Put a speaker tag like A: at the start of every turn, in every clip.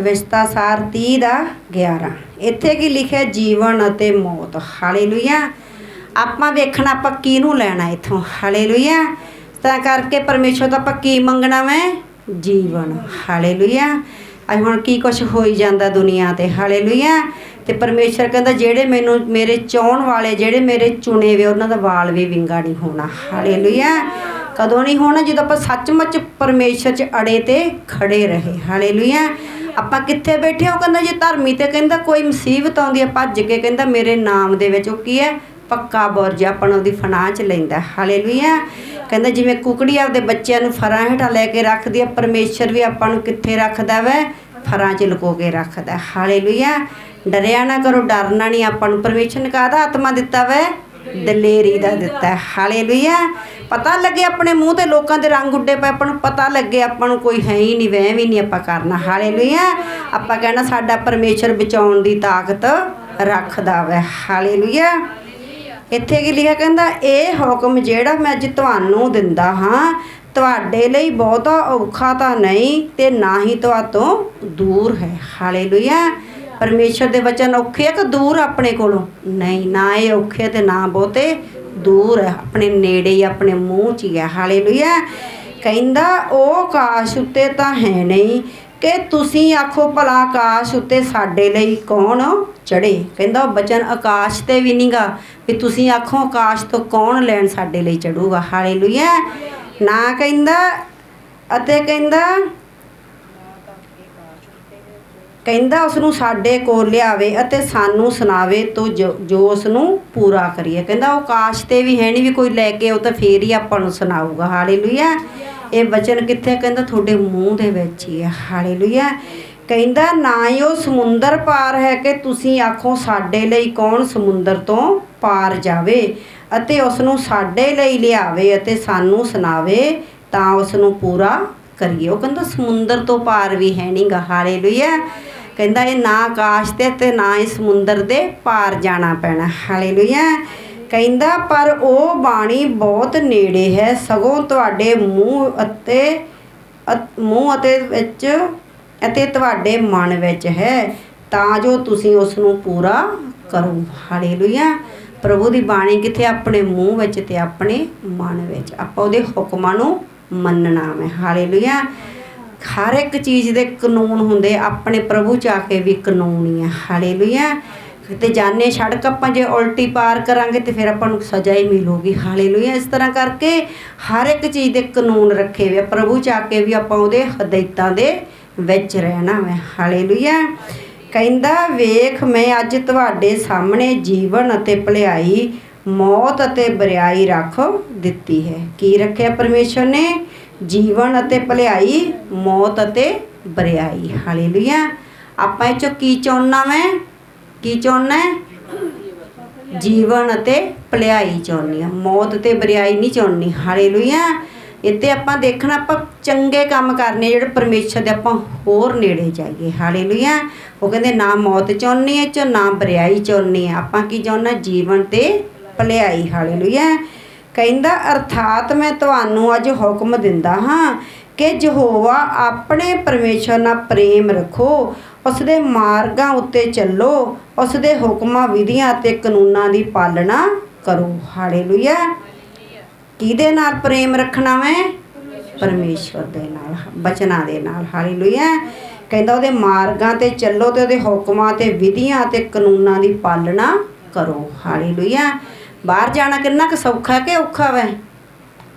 A: ਵਿਵਸਥਾ ਸਾਰ 30 ਦਾ 11 ਇੱਥੇ ਕੀ ਲਿਖਿਆ? ਜੀਵਨ ਅਤੇ ਮੌਤ। ਹਾਲੇਲੂਇਆ। ਆਪਾਂ ਵੇਖਣਾ ਆਪਾਂ ਕਿਹਨੂੰ ਲੈਣਾ ਇਥੋਂ? ਹਾਲੇਲੂਇਆ। ਤਾਂ ਕਰਕੇ ਪਰਮੇਸ਼ਰ ਤੋਂ ਆਪਾਂ ਕੀ ਮੰਗਣਾ ਵੈ? ਜੀਵਨ। ਹਾਲੇਲੂਇਆ। ਅੱਜ ਹੁਣ ਕੀ ਕੁਛ ਹੋਈ ਜਾਂਦਾ ਦੁਨੀਆ ਤੇ? ਹਾਲੇਲੂਇਆ। ਤੇ ਪਰਮੇਸ਼ਰ ਕਹਿੰਦਾ, ਜਿਹੜੇ ਮੈਨੂੰ, ਮੇਰੇ ਚਾਹਣ ਵਾਲੇ, ਜਿਹੜੇ ਮੇਰੇ ਚੁਣੇ ਵੇ ਉਹਨਾਂ ਦਾ ਵਾਲ ਵੀ ਵਿੰਗਾ ਨਹੀਂ ਹੋਣਾ। ਹਾਲੇਲੂਇਆ। ਕਦੋਂ ਨਹੀਂ ਹੋਣਾ? ਜਦੋਂ ਆਪਾਂ ਸੱਚਮੁੱਚ ਪਰਮੇਸ਼ਰ 'ਚ ਅੜੇ ਤੇ ਖੜੇ ਰਹੇ। ਹਾਲੇਲੂਇਆ। ਆਪਾਂ ਕਿੱਥੇ ਬੈਠੇ ਹਾਂ? ਉਹ ਕਹਿੰਦਾ ਜੇ ਧਰਮੀ ਤੇ ਕਹਿੰਦਾ ਕੋਈ ਮੁਸੀਬਤ ਆਉਂਦੀ ਹੈ ਭੱਜ ਕੇ ਕਹਿੰਦਾ ਮੇਰੇ ਨਾਮ ਦੇ ਵਿੱਚ, ਉਹ ਕੀ ਹੈ? ਪੱਕਾ ਬੁਰਜ ਆਪਾਂ ਨੂੰ ਉਹਦੀ ਫਨਾਹ 'ਚ ਲੈਂਦਾ ਹਾਲੇਲੂਇਆ। ਕਹਿੰਦਾ ਜਿਵੇਂ ਕੁਕੜੀ ਆਪਦੇ ਬੱਚਿਆਂ ਨੂੰ ਫਰਾਂ ਹੇਠਾਂ ਲੈ ਕੇ ਰੱਖਦੀ ਹੈ ਪਰਮੇਸ਼ਰ ਵੀ ਆਪਾਂ ਨੂੰ ਕਿੱਥੇ ਰੱਖਦਾ ਵੈ? ਫਰਾਂ 'ਚ ਲੁਕੋ ਕੇ ਰੱਖਦਾ ਹਾਲੇਲੂਇਆ। ਡਰਿਆ ਨਾ ਕਰੋ, ਡਰਨਾ ਨਹੀਂ, ਆਪਾਂ ਨੂੰ ਪਰਮੇਸ਼ਰ ਨੇ ਕਾਹਦਾ ਆਤਮਾ ਦਿੱਤਾ ਵੈ? ਦਲੇਰੀ ਦਾ ਦਿੱਤਾ ਹੈ। ਹਾਲੇਲੂਇਆ। ਪਤਾ ਲੱਗੇ ਆਪਣੇ ਮੂੰਹ ਤੇ ਲੋਕਾਂ ਦੇ ਰੰਗ ਉੱਡੇ ਪਏ, ਆਪਾਂ ਨੂੰ ਪਤਾ ਲੱਗੇ ਆਪਾਂ ਨੂੰ ਕੋਈ ਹੈ ਹੀ ਨਹੀਂ, ਵਹਿਮ ਹੀ ਨਹੀਂ ਆਪਾਂ ਕਰਨਾ। ਹਾਲੇਲੂਇਆ। ਆਪਾਂ ਕਹਿਣਾ ਸਾਡਾ ਪਰਮੇਸ਼ਰ ਬਚਾਉਣ ਦੀ ਤਾਕਤ ਰੱਖਦਾ ਵੈ। ਹਾਲੇਲੂਇਆ। ਇੱਥੇ ਕੀ ਲਿਖਿਆ ਕਹਿੰਦਾ, ਇਹ ਹੁਕਮ ਜਿਹੜਾ ਮੈਂ ਅੱਜ ਤੁਹਾਨੂੰ ਦਿੰਦਾ ਹਾਂ, ਤੁਹਾਡੇ ਲਈ ਬਹੁਤਾ ਔਖਾ ਤਾਂ ਨਹੀਂ ਤੇ ਨਾ ਹੀ ਤੁਹਾਤੋਂ ਦੂਰ ਹੈ। ਹਾਲੇਲੂਇਆ। ਪਰਮੇਸ਼ਰ ਦੇ ਵਚਨ ਔਖੇ ਆ ਕਿ ਦੂਰ ਆਪਣੇ ਕੋਲੋਂ? ਨਹੀਂ, ਨਾ ਇਹ ਔਖੇ ਤੇ ਨਾ ਬਹੁਤੇ ਦੂਰ ਹੈ, ਆਪਣੇ ਨੇੜੇ ਹੀ, ਆਪਣੇ ਮੂੰਹ 'ਚ ਹੀ ਹੈ। ਹਾਲੇਲੂਇਆ। ਕਹਿੰਦਾ, ਉਹ ਆਕਾਸ਼ ਉੱਤੇ ਤਾਂ ਹੈ ਨਹੀਂ ਕਿ ਤੁਸੀਂ ਆਖੋ ਭਲਾ ਆਕਾਸ਼ ਉੱਤੇ ਸਾਡੇ ਲਈ ਕੌਣ ਚੜੇ ਕਹਿੰਦਾ, ਉਹ ਬਚਨ ਆਕਾਸ਼ ਤੇ ਵੀ ਨਹੀਂਗਾ ਵੀ ਤੁਸੀਂ ਆਖੋ ਆਕਾਸ਼ ਤੋਂ ਕੌਣ ਲੈਣ ਸਾਡੇ ਲਈ ਚੜੂਗਾ ਹਾਲੇਲੂਇਆ। ਨਾ ਕਹਿੰਦਾ ਅਤੇ ਕਹਿੰਦਾ ਕਹਿੰਦਾ ਉਸ ਨੂੰ ਸਾਡੇ ਕੋਲ ਲਿਆਵੇ ਅਤੇ ਸਾਨੂੰ ਸੁਣਾਵੇ ਤੋ ਜੋ ਜੋ ਉਸ ਨੂੰ ਪੂਰਾ ਕਰੀਏ। ਕਹਿੰਦਾ ਉਹ ਆਕਾਸ਼ ਤੇ ਵੀ ਹੈ ਨਹੀਂ ਵੀ ਕੋਈ ਲੈ ਕੇ ਉਹ ਤਾਂ ਫੇਰ ਹੀ ਆਪਾਂ ਨੂੰ ਸੁਣਾਊਗਾ। ਹਾਲੇਲੂਇਆ। ਇਹ ਬਚਨ ਕਿੱਥੇ ਕਹਿੰਦਾ ਤੁਹਾਡੇ ਮੂੰਹ ਦੇ ਵਿੱਚ ਹੀ ਹੈ ਹਾਲੇਲੂਇਆ। ਕਹਿੰਦਾ ਨਾ ਹੀ ਉਹ ਸਮੁੰਦਰ ਪਾਰ ਹੈ ਕਿ ਤੁਸੀਂ ਆਖੋ ਸਾਡੇ ਲਈ ਕੌਣ ਸਮੁੰਦਰ ਤੋਂ ਪਾਰ ਜਾਵੇ ਅਤੇ ਉਸ ਨੂੰ ਸਾਡੇ ਲਈ ਲਿਆਵੇ ਅਤੇ ਸਾਨੂੰ ਸੁਣਾਵੇ ਤਾਂ ਉਸ ਨੂੰ ਪੂਰਾ ਕਰੀਏ। ਉਹ ਕਹਿੰਦਾ ਸਮੁੰਦਰ ਤੋਂ ਪਾਰ ਵੀ ਹੈ ਨਹੀਂ ਨਹੀਂਗਾ ਹਾਲੇਲੂਇਆ। ਕਹਿੰਦਾ ਇਹ ਨਾ ਆਕਾਸ਼ ਤੇ ਤੇ ਨਾ ਹੀ ਸਮੁੰਦਰ ਦੇ ਪਾਰ ਜਾਣਾ ਪੈਣਾ। ਹਾਲੇਲੂਇਆ। ਕਹਿੰਦਾ, ਪਰ ਉਹ ਬਾਣੀ ਬਹੁਤ ਨੇੜੇ ਹੈ। ਸਗੋਂ ਤੁਹਾਡੇ ਮੂੰਹ ਅਤੇ ਮੂੰਹ ਅਤੇ ਵਿੱਚ ਅਤੇ ਤੁਹਾਡੇ ਮਨ ਵਿੱਚ ਹੈ। ਤਾਂ ਜੋ ਤੁਸੀਂ ਉਸ ਨੂੰ ਪੂਰਾ ਕਰੋ। ਹਾਲੇਲੂਇਆ। ਪ੍ਰਭੂ ਦੀ ਬਾਣੀ ਕਿੱਥੇ? ਆਪਣੇ ਮੂੰਹ ਵਿੱਚ ਤੇ ਆਪਣੇ ਮਨ ਵਿੱਚ। ਆਪਾਂ ਉਹਦੇ ਹੁਕਮਾਂ ਨੂੰ ਮੰਨਣਾ ਹੈ ਹਾਲੇਲੂਇਆ। ਹਰ ਇੱਕ ਚੀਜ਼ ਦੇ ਕਾਨੂੰਨ ਹੁੰਦੇ, ਆਪਣੇ ਪ੍ਰਭੂ ਚ ਆ ਕੇ ਵੀ ਕਾਨੂੰਨ ਹੀ ਆ। ਹਾਲੇਲੂਇਆ। ਤੇ ਜਾਣੇ ਸੜਕ ਆਪਾਂ ਜੇ ਉਲਟੀ ਪਾਰ ਕਰਾਂਗੇ ਤੇ ਫਿਰ ਆਪਾਂ ਨੂੰ ਸਜ਼ਾ ਹੀ ਮਿਲੂਗੀ। ਹਾਲੇਲੂਇਆ। ਇਸ ਤਰ੍ਹਾਂ ਕਰਕੇ ਹਰ ਇੱਕ ਚੀਜ਼ ਦੇ ਕਾਨੂੰਨ ਰੱਖੇ ਹੋਏ ਪ੍ਰਭੂ ਚ ਆ ਕੇ ਵੀ ਆਪਾਂ ਉਹਦੇ ਹਦਾਇਤਾਂ ਦੇ ਵਿੱਚ ਰਹਿਣਾ ਹੈ ਹਾਲੇਲੂਇਆ। ਕਹਿੰਦਾ, ਵੇਖ, ਮੈਂ ਅੱਜ ਤੁਹਾਡੇ ਸਾਹਮਣੇ ਜੀਵਨ ਅਤੇ ਭਲਾਈ, ਮੌਤ ਅਤੇ ਬਰਿਆਈ ਰੱਖ ਦਿੱਤੀ ਹੈ। ਕੀ ਰੱਖਿਆ ਪਰਮੇਸ਼ਰ ਨੇ? ਜੀਵਨ ਅਤੇ ਭਲਾਈ, ਮੌਤ ਅਤੇ ਬਰਿਆਈ। ਹਾਲੇਲੂਇਆ ਆਪਾਂ ਇਹ ਚੋਂ ਕੀ ਚਾਹੁੰਨਾ ਮੈਂ ਕੀ ਚਾਹੁੰਨਾ ਹੈ? ਜੀਵਨ ਅਤੇ ਭਲਾਈ ਚਾਹੁੰਨੀ ਆ। ਮੌਤ ਤੇ ਬਰਿਆਈ ਨਹੀਂ ਚਾਹੁੰਨੀ ਹਾਲੇਲੂਇਆ ਇੱਥੇ ਆਪਾਂ ਦੇਖਣਾ, ਆਪਾਂ ਚੰਗੇ ਕੰਮ ਕਰਨੇ ਜਿਹੜੇ ਪਰਮੇਸ਼ਰ ਦੇ ਆਪਾਂ ਹੋਰ ਨੇੜੇ ਜਾਈਏ। ਹਾਲੇਲੂਇਆ ਉਹ ਕਹਿੰਦੇ ਨਾ ਮੌਤ ਚਾਹੁੰਨੀ ਹੈ ਚ ਨਾ ਬਰਿਆਈ ਚਾਹੁੰਨੀ ਹੈ। ਆਪਾਂ ਕੀ ਚਾਹੁੰਨਾ ਜੀਵਨ ਤੇ ਭਲਾਈ। ਹਾਲੇਲੂਇਆ ਕਹਿੰਦਾ, ਅਰਥਾਤ ਮੈਂ ਤੁਹਾਨੂੰ ਅੱਜ ਹੁਕਮ ਦਿੰਦਾ ਹਾਂ ਕਿ ਯਹੋਵਾ ਆਪਣੇ ਪਰਮੇਸ਼ਰ ਨਾਲ ਪ੍ਰੇਮ ਰੱਖੋ ਉਸ ਦੇ ਮਾਰਗਾਂ ਉੱਤੇ ਚੱਲੋ ਉਸ ਦੇ ਹੁਕਮਾਂ, ਵਿਧੀਆਂ ਅਤੇ ਕਾਨੂੰਨਾਂ ਦੀ ਪਾਲਣਾ ਕਰੋ। ਹਾਲੇਲੂਇਆ। ਕਿਹਦੇ ਨਾਲ ਪ੍ਰੇਮ ਰੱਖਣਾ ਮੈਂ? ਪਰਮੇਸ਼ਵਰ ਦੇ ਨਾਲ, ਬਚਨਾਂ ਦੇ ਨਾਲ। ਹਾਲੇਲੂਇਆ। ਕਹਿੰਦਾ, ਉਹਦੇ ਮਾਰਗਾਂ ਤੇ ਚੱਲੋ ਤੇ ਉਹਦੇ ਹੁਕਮਾਂ ਤੇ ਵਿਧੀਆਂ ਤੇ ਕਾਨੂੰਨਾਂ ਦੀ ਪਾਲਣਾ ਕਰੋ। ਹਾਲੇਲੂਇਆ। ਬਾਹਰ ਜਾਣਾ ਕਿੰਨਾ ਕੁ ਸੌਖਾ ਕਿ ਔਖਾ ਵੈ?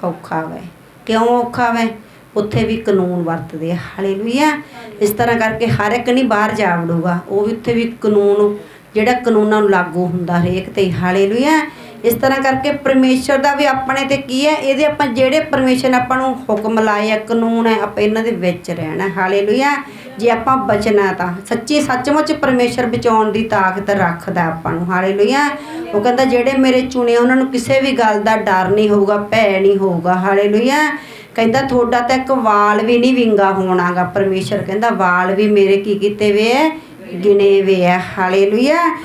A: ਔਖਾ ਵੈ। ਕਿਉਂ ਔਖਾ ਵੈ? ਉੱਥੇ ਵੀ ਕਾਨੂੰਨ ਵਰਤਦੇ ਆ। ਹਾਲੇਲੂਇਆ। ਇਸ ਤਰ੍ਹਾਂ ਕਰਕੇ ਹਰ ਇੱਕ ਨਹੀਂ ਬਾਹਰ ਜਾ ਵੜੂਗਾ। ਉਹ ਵੀ ਉੱਥੇ ਵੀ ਕਾਨੂੰਨ, ਜਿਹੜਾ ਕਾਨੂੰਨਾਂ ਨੂੰ ਲਾਗੂ ਹੁੰਦਾ ਹਰੇਕ ਤੇ ਹਾਲੇਲੂਇਆ। ਇਸ ਤਰ੍ਹਾਂ ਕਰਕੇ ਪਰਮੇਸ਼ਰ ਦਾ ਵੀ ਆਪਣੇ ਤੇ ਕੀ ਹੈ? ਇਹਦੇ ਆਪਾਂ ਜਿਹੜੇ ਪਰਮੇਸ਼ਰ ਨੇ ਆਪਾਂ ਨੂੰ ਹੁਕਮ ਲਾਏ ਆ, ਕਾਨੂੰਨ ਹੈ, ਆਪਾਂ ਇਹਨਾਂ ਦੇ ਵਿੱਚ ਰਹਿਣਾ। ਹਾਲੇਲੂਇਆ। ਜੇ ਆਪਾਂ ਬਚਣਾ ਤਾਂ। ਸੱਚੀ ਸੱਚਮੁੱਚ ਪਰਮੇਸ਼ਰ ਬਚਾਉਣ ਦੀ ਤਾਕਤ ਰੱਖਦਾ ਆਪਾਂ ਨੂੰ। ਹਾਲੇਲੂਇਆ। ਉਹ ਕਹਿੰਦਾ, ਜਿਹੜੇ ਮੇਰੇ ਚੁਣੇ, ਉਹਨਾਂ ਨੂੰ ਕਿਸੇ ਵੀ ਗੱਲ ਦਾ ਡਰ ਨਹੀਂ ਹੋਊਗਾ, ਭੈ ਨਹੀਂ ਹੋਊਗਾ। ਹਾਲੇਲੂਇਆ। ਕਹਿੰਦਾ, ਤੁਹਾਡਾ ਤਾਂ ਇੱਕ ਵਾਲ ਵੀ ਨਹੀਂ ਵਿੰਗਾ ਹੋਣਾਗਾ ਪਰਮੇਸ਼ਰ। ਕਹਿੰਦਾ, ਵਾਲ ਵੀ ਮੇਰੇ ਕੀ ਕੀਤੇ ਵੇ ਹੈ ਗਿਣੇ ਵੇ ਐ। ਹਾਲੇਲੂਇਆ।